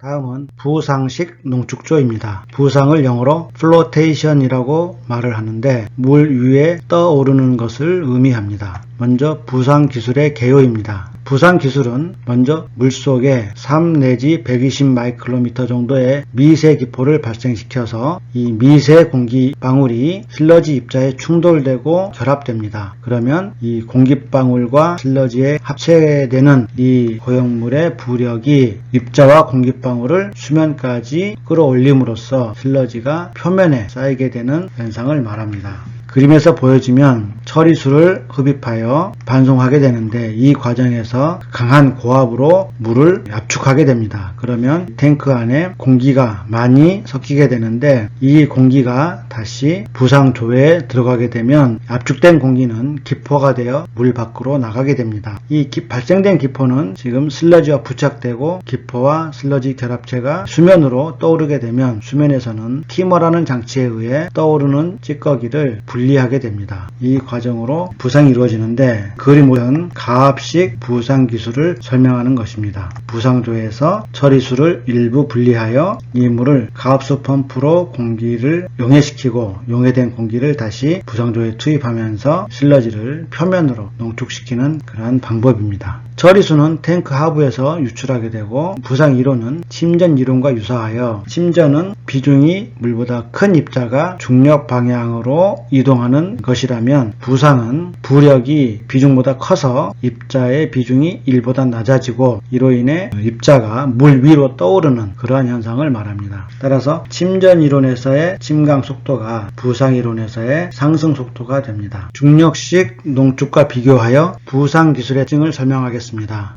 다음은 부상식 농축조입니다. 부상을 영어로 flotation이라고 말을 하는데 물 위에 떠오르는 것을 의미합니다. 먼저 부상 기술의 개요입니다. 부상 기술은 먼저 물속에 3 내지 120 마이크로미터 정도의 미세 기포를 발생시켜서 이 미세 공기 방울이 슬러지 입자에 충돌되고 결합됩니다. 그러면 이 공기 방울과 슬러지에 합체되는 이 고형물의 부력이 입자와 공기 방울을 수면까지 끌어올림으로써 슬러지가 표면에 쌓이게 되는 현상을 말합니다. 그림에서 보여지면 처리수를 흡입하여 반송하게 되는데 이 과정에서 강한 고압으로 물을 압축하게 됩니다. 그러면 탱크 안에 공기가 많이 섞이게 되는데 이 공기가 다시 부상조에 들어가게 되면 압축된 공기는 기포가 되어 물 밖으로 나가게 됩니다. 이 기- 발생된 기포는 지금 슬러지와 부착되고 기포와 슬러지 결합체가 수면으로 떠오르게 되면 수면에서는 티머라는 장치에 의해 떠오르는 찌꺼기를 분리하게 됩니다. 이 과정으로 부상이 이루어지는데 그림은 가압식 부상 기술을 설명하는 것입니다. 부상조에서 처리수를 일부 분리하여 이 물을 가압수 펌프로 공기를 용해시키고 용해된 공기를 다시 부상조에 투입하면서 실러지를 표면으로 농축시키는 그러한 방법입니다. 처리수는 탱크 하부에서 유출하게 되고 부상 이론은 침전 이론과 유사하여 침전은 비중이 물보다 큰 입자가 중력 방향으로 이동하는 것이라면 부상은 부력이 비중보다 커서 입자의 비중이 1보다 낮아지고 이로 인해 입자가 물 위로 떠오르는 그러한 현상을 말합니다. 따라서 침전 이론에서의 침강 속도가 부상 이론에서의 상승 속도가 됩니다. 중력식 농축과 비교하여 부상 기술의 특징을 설명하겠습니다.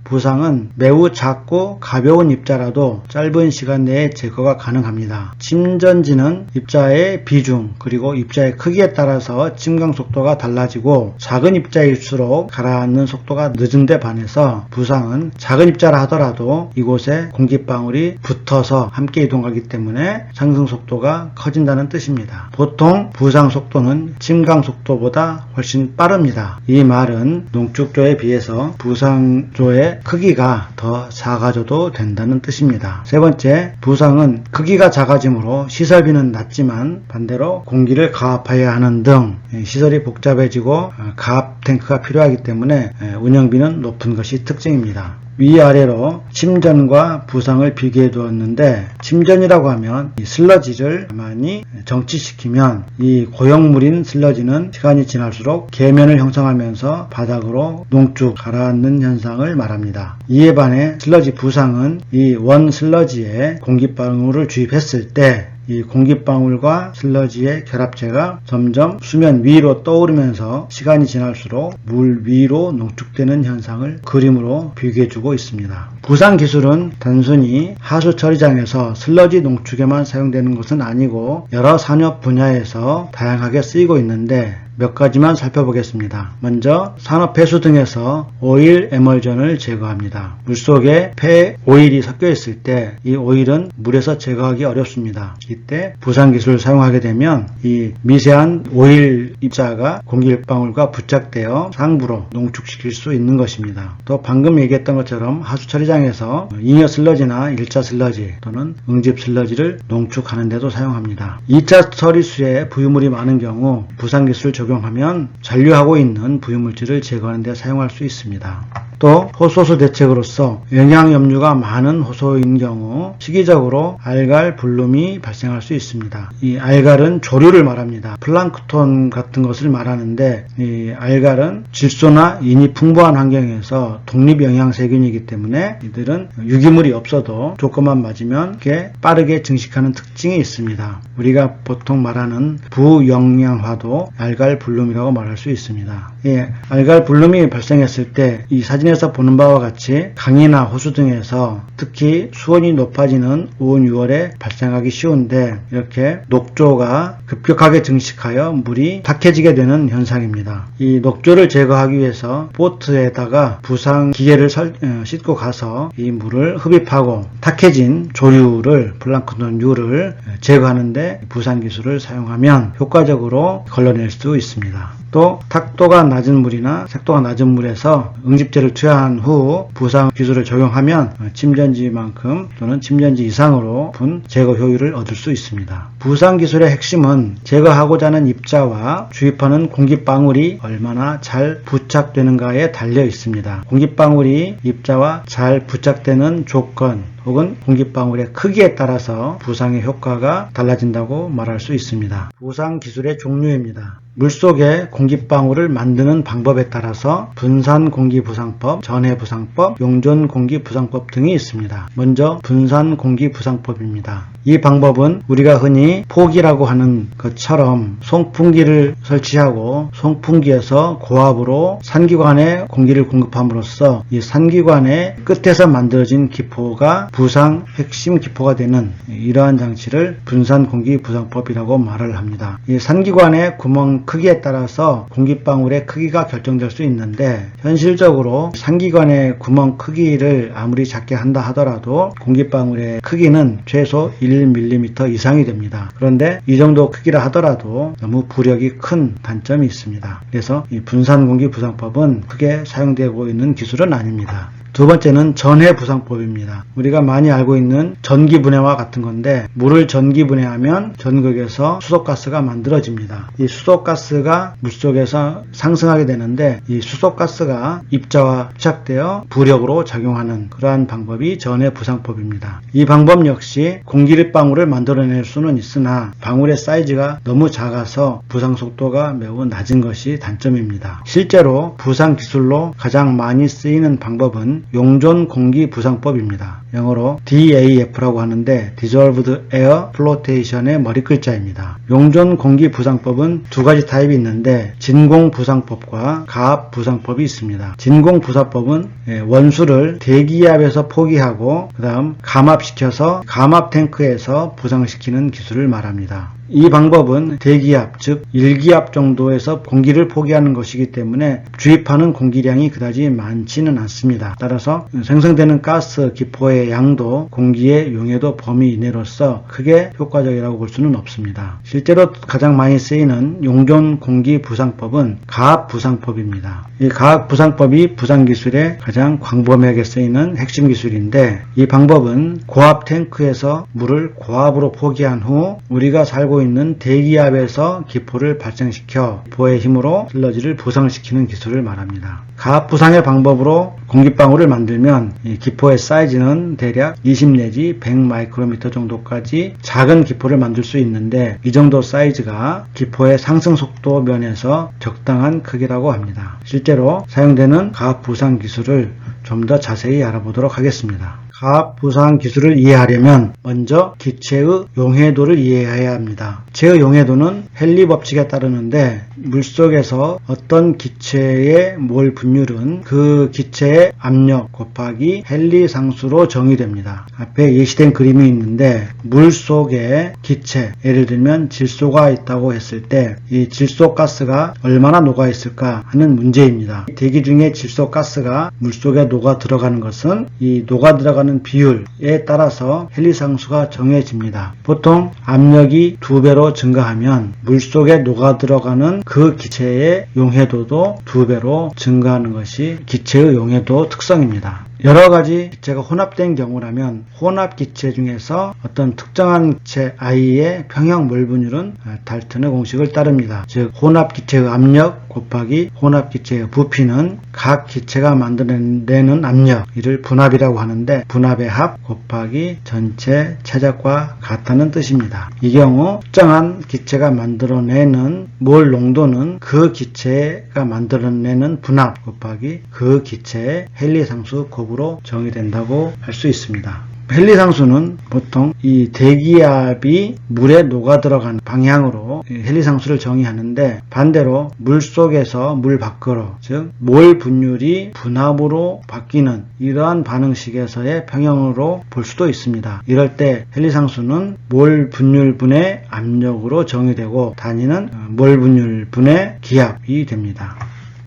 부상은 매우 작고 가벼운 입자라도 짧은 시간 내에 제거가 가능합니다. 침전지는 입자의 비중 그리고 입자의 크기에 따라서 침강 속도가 달라지고 작은 입자일수록 가라앉는 속도가 늦은데 반해서 부상은 작은 입자라 하더라도 이곳에 공기방울이 붙어서 함께 이동하기 때문에 상승 속도가 커진다는 뜻입니다. 보통 부상 속도는 침강 속도보다 훨씬 빠릅니다. 이 말은 농축조에 비해서 부상 조의 크기가 더 작아져도 된다는 뜻입니다. 세 번째, 부상은 크기가 작아지므로 시설비는 낮지만 반대로 공기를 가압해야 하는 등 시설이 복잡해지고 어, 가압 탱크가 필요하기 때문에 에, 운영비는 높은 것이 특징입니다. 위아래로 침전과 부상을 비교해 두었는데 침전이라고 하면 이 슬러지를 가만히 정치시키면 이 고형물인 슬러지는 시간이 지날수록 계면을 형성하면서 바닥으로 농축 가라앉는 현상을 말합니다. 이에 반해 슬러지 부상은 이 원 슬러지에 공기 방울을 주입했을 때 이 공기방울과 슬러지의 결합체가 점점 수면 위로 떠오르면서 시간이 지날수록 물 위로 농축되는 현상을 그림으로 비교해주고 있습니다. 부상 기술은 단순히 하수 처리장에서 슬러지 농축에만 사용되는 것은 아니고 여러 산업 분야에서 다양하게 쓰이고 있는데 몇 가지만 살펴보겠습니다. 먼저 산업 폐수 등에서 오일 에멀전을 제거합니다. 물속에 폐 오일이 섞여 있을 때 이 오일은 물에서 제거하기 어렵습니다. 이때 부상 기술을 사용하게 되면 이 미세한 오일 입자가 공기방울과 부착되어 상부로 농축시킬 수 있는 것입니다. 또 방금 얘기했던 것처럼 하수 처리장 에서 잉여 슬러지나 1차 슬러지 또는 응집 슬러지를 농축하는 데도 사용합니다. 2차 처리수에 부유물이 많은 경우 부상 기술을 적용하면 잔류하고 있는 부유물질을 제거하는 데 사용할 수 있습니다. 또 호소수 대책으로서 영양 염류가 많은 호소인 경우 시기적으로 알갈 불룸이 발생할 수 있습니다. 이 알갈은 조류를 말합니다. 플랑크톤 같은 것을 말하는데 이 알갈은 질소나 인이 풍부한 환경에서 독립 영양 세균이기 때문에 이들은 유기물이 없어도 조건만 맞으면 이렇게 빠르게 증식하는 특징이 있습니다. 우리가 보통 말하는 부영양화도 알갈 불룸이라고 말할 수 있습니다. 예, 알갈 불룸이 발생했을 때 이 사진에 서 보는 바와 같이 강이나 호수 등에서 특히 수온이 높아지는 5월, 6월에 발생하기 쉬운데 이렇게 녹조가 급격하게 증식하여 물이 탁해지게 되는 현상입니다. 이 녹조를 제거하기 위해서 보트에다가 부상 기계를 설- 어, 싣고 가서 이 물을 흡입하고 탁해진 조류를 플랑크톤류를 제거하는데 부상 기술을 사용하면 효과적으로 걸러낼 수 있습니다. 또 탁도가 낮은 물이나 색도가 낮은 물에서 응집제를 퇴화한 후 부상 기술을 적용하면 어, 침전지만큼 또는 침전지 이상으로 분 제거 효율을 얻을 수 있습니다. 부상 기술의 핵심은 제거하고자 하는 입자와 주입하는 공기방울이 얼마나 잘 부착되는가에 달려 있습니다. 공기방울이 입자와 잘 부착되는 조건 혹은 공기방울의 크기에 따라서 부상의 효과가 달라진다고 말할 수 있습니다. 부상 기술의 종류입니다. 물속에 공기방울을 만드는 방법에 따라서 분산 공기 부상법, 전해 부상법, 용존 공기 부상법 등이 있습니다. 먼저 분산 공기 부상법입니다. 이 방법은 우리가 흔히 폭이라고 하는 것처럼 송풍기를 설치하고 송풍기에서 고압으로 산기관에 공기를 공급함으로써 이 산기관의 끝에서 만들어진 기포가 부상 핵심 기포가 되는 이러한 장치를 분산 공기 부상법이라고 말을 합니다. 이 산기관의 구멍 크기에 따라서 공기방울의 크기가 결정될 수 있는데 현실적으로 산기관의 구멍 크기를 아무리 작게 한다 하더라도 공기방울의 크기는 최소 1mm 이상이 됩니다. 그런데 이 정도 크기라 하더라도 너무 부력이 큰 단점이 있습니다. 그래서 이 분산 공기 부상법은 크게 사용되고 있는 기술은 아닙니다. 두 번째는 전해 부상법입니다. 우리가 많이 알고 있는 전기 분해와 같은 건데 물을 전기 분해하면 전극에서 수소가스가 만들어집니다. 이 수소가스가 물속에서 상승하게 되는데 이 수소가스가 입자와 부착되어 부력으로 작용하는 그러한 방법이 전해 부상법입니다. 이 방법 역시 공기방울을 만들어낼 수는 있으나 방울의 사이즈가 너무 작아서 부상 속도가 매우 낮은 것이 단점입니다. 실제로 부상 기술로 가장 많이 쓰이는 방법은 용존 공기 부상법입니다. 영어로 DAF라고 하는데 Dissolved Air Flotation의 머리 글자입니다. 용존 공기 부상법은 두 가지 타입이 있는데 진공 부상법과 가압 부상법이 있습니다. 진공 부상법은 예, 원수를 대기압에서 포기하고 그 다음 감압시켜서 감압 탱크에서 부상시키는 기술을 말합니다. 이 방법은 대기압, 즉 1기압 정도에서 공기를 포기하는 것이기 때문에 주입하는 공기량이 그다지 많지는 않습니다. 따라서 생성되는 가스 기포의 양도 공기의 용해도 범위 이내로서 크게 효과적이라고 볼 수는 없습니다. 실제로 가장 많이 쓰이는 용존 공기 부상법은 가압 부상법입니다. 이 가압 부상법이 부상 기술의 가장 광범위하게 쓰이는 핵심 기술인데 이 방법은 고압 탱크에서 물을 고압으로 포기한 후 우리가 살고 있는 대기압에서 기포를 발생시켜 기포의 힘으로 슬러지를 부상시키는 기술을 말합니다. 가압 부상의 방법으로 공기방울을 만들면 기포의 사이즈는 대략 20 내지 100 마이크로미터 정도까지 작은 기포를 만들 수 있는데 이 정도 사이즈가 기포의 상승 속도 면에서 적당한 크기라고 합니다. 실제로 사용되는 가압 부상 기술을 좀 더 자세히 알아보도록 하겠습니다. 가압 부상 기술을 이해하려면 먼저 기체의 용해도를 이해해야 합니다. 기체의 용해도는 헨리 법칙에 따르는데 물속에서 어떤 기체의 몰 분율은 그 기체의 압력 곱하기 헨리 상수로 정의됩니다. 앞에 예시된 그림이 있는데 물 속에 기체, 예를 들면 질소가 있다고 했을 때 이 질소 가스가 얼마나 녹아 있을까 하는 문제입니다. 대기 중에 질소 가스가 물 속에 녹아 들어가는 것은 이 녹아 들어가는 비율에 따라서 헨리 상수가 정해집니다. 보통 압력이 두 배로 증가하면 물 속에 녹아 들어가는 그 기체의 용해도도 두 배로 증가하는 것이 기체의 용해도 특성입니다. 여러 가지 기체가 혼합된 경우라면 혼합 기체 중에서 어떤 특정한 기체 I의 평형 몰분율은 달튼의 공식을 따릅니다. 즉 혼합 기체의 압력 곱하기 혼합 기체의 부피는 각 기체가 만들어내는 압력 이를 분합이라고 하는데 분합의 합 곱하기 전체 체적과 같다는 뜻입니다. 이 경우 특정한 기체가 만들어내는 몰 농도는 그 기체가 만들어내는 분합 곱하기 그 기체의 헨리 상수 곱으로 정의된다고 할 수 있습니다. 헨리 상수는 보통 이 대기압이 물에 녹아 들어간 방향으로 헨리 상수를 정의하는데 반대로 물 속에서 물 밖으로 즉 몰 분율이 분압으로 바뀌는 이러한 반응식에서의 평형으로 볼 수도 있습니다. 이럴 때 헨리 상수는 몰 분율분의 압력으로 정의되고 단위는 몰 분율분의 기압이 됩니다.